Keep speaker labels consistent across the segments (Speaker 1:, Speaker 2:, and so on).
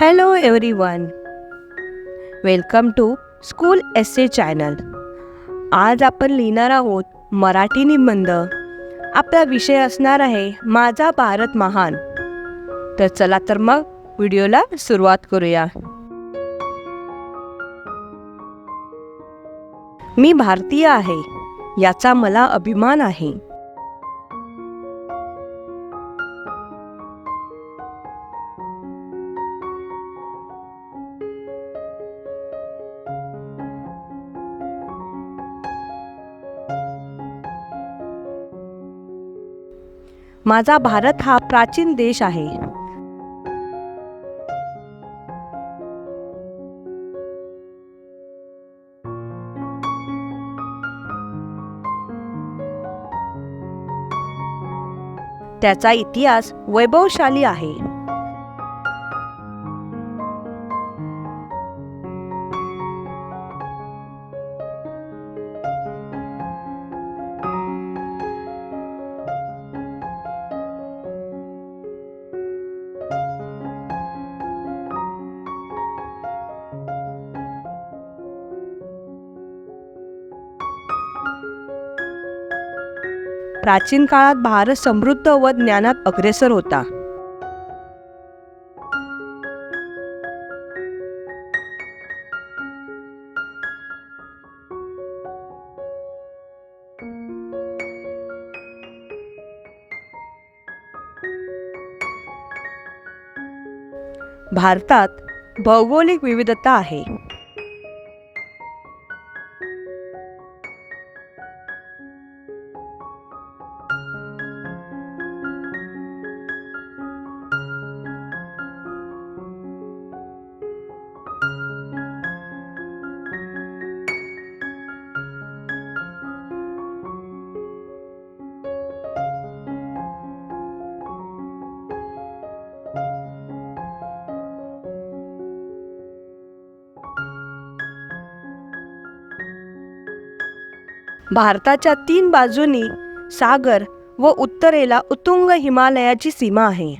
Speaker 1: Hello everyone welcome to school S A channel आज आपण लिहिणार आहोत मराठी निबंध. आपला विषय असणार आहे माझा भारत महान. तर चला तर मग व्हिडिओला सुरुवात करूया. मी भारतीय आहे याचा मला अभिमान आहे. माझा भारत हा प्राचीन देश आहे. त्याचा इतिहास वैभवशाली आहे. प्राचीन काळात भारत समृद्ध व ज्ञानात अग्रेसर होता. भारतात भौगोलिक विविधता आहे. भारताच्या तीन बाजूनी सागर व उत्तरेला उत्तुंग हिमालयाची सीमा आहे.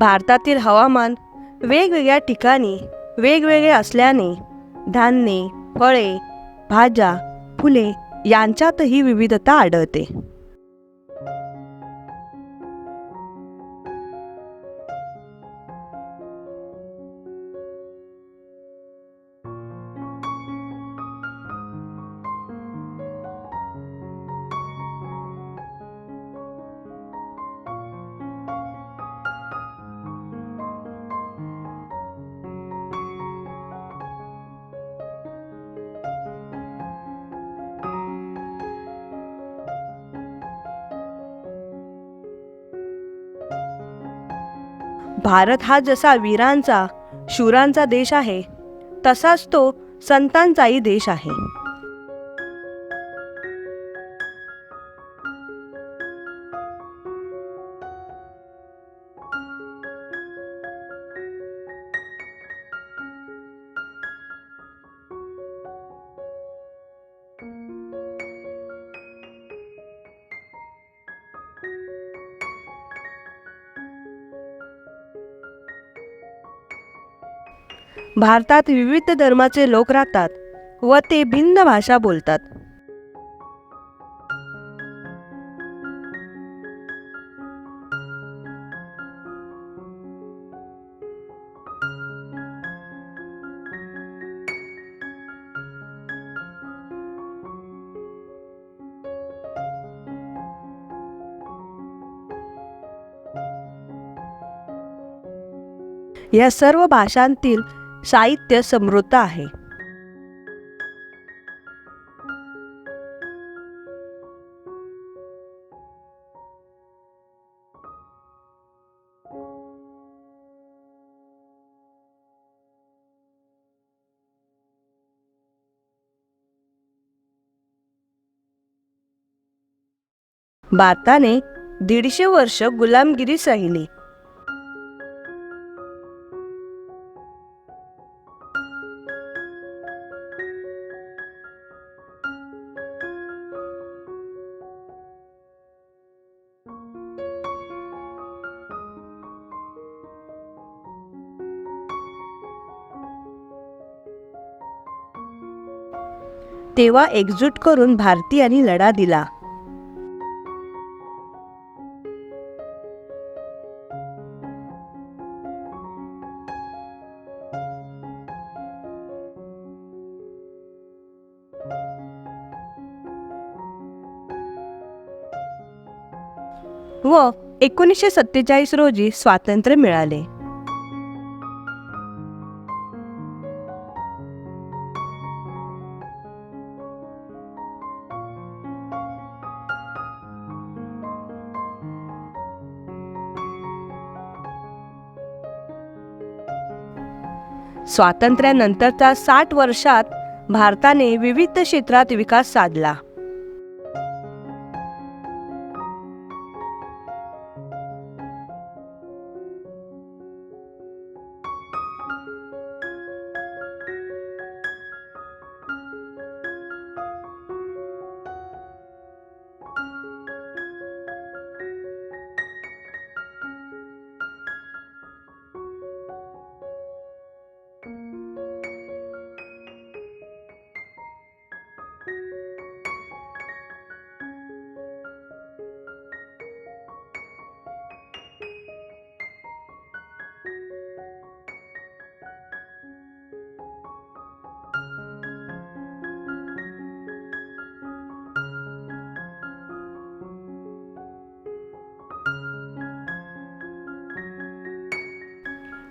Speaker 1: भारतातील हवामान वेगवेगळ्या ठिकाणी वेगवेगळे असल्याने धान्ये फळे भाज्या फुले यांच्यातही विविधता आढळते. भारत हा जसा वीरांचा शूरांचा देश आहे तसाच तो संतांचाही देश आहे. भारतात विविध धर्माचे लोक राहतात व ते भिन्न भाषा बोलतात. या सर्व भाषांतील साहित्य समृद्ध आहे. भारताने दीडशे वर्ष गुलामगिरी सहिली. तेव्हा एकजूट करून भारतीयांनी लढा दिला. व एकोणीसशे सत्तेचाळीस रोजी स्वातंत्र्य मिळाले. स्वातंत्र्यानंतरच्या साठ वर्षात भारताने विविध क्षेत्रात विकास साधला.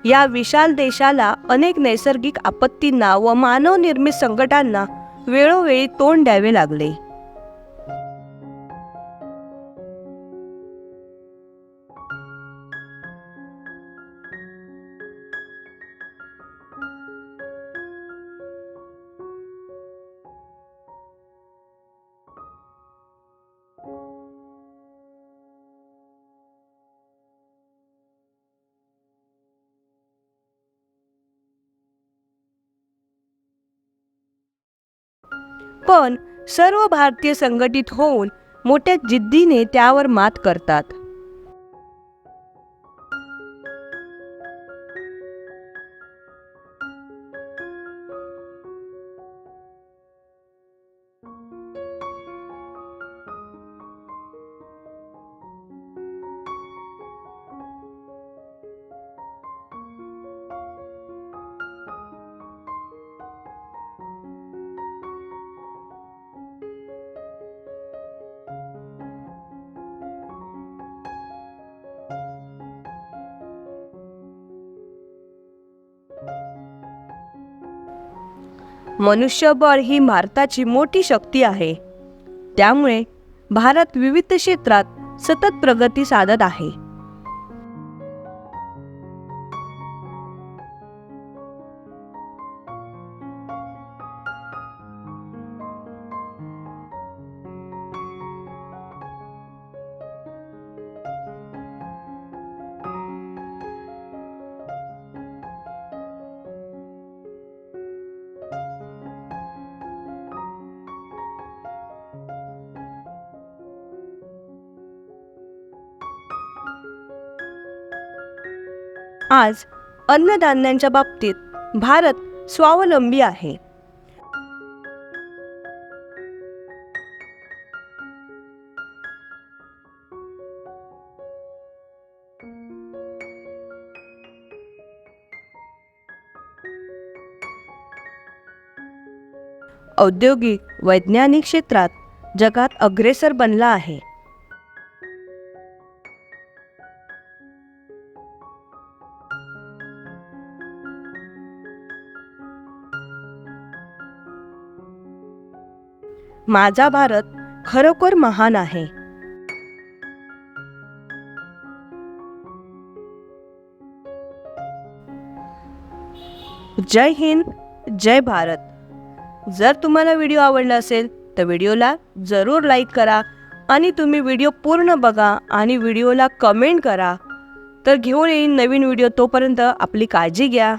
Speaker 1: या विशाल देशाला अनेक नैसर्गिक आपत्तींना व मानवनिर्मित संकटांना वेळोवेळी तोंड द्यावे लागले. पण सर्व भारतीय संघटित होऊन मोठ्या जिद्दीने त्यावर मात करतात. मनुष्यबळ ही भारताची मोठी शक्ती आहे. त्यामुळे भारत विविध क्षेत्रात सतत प्रगती साधत आहे. आज अन्नधान्यांच्या बाबतीत भारत स्वावलंबी आहे. औद्योगिक वैज्ञानिक क्षेत्रात जगात अग्रेसर बनला आहे. माझा भारत खरोखर महान आहे. जय हिंद जय भारत. जर तुम्हाला व्हिडिओ आवडला असेल तर व्हिडिओला जरूर लाईक करा आणि तुम्ही व्हिडिओ पूर्ण बघा आणि व्हिडिओला कमेंट करा. तर घेऊन येईन नवीन व्हिडिओ तोपर्यंत आपली काळजी घ्या.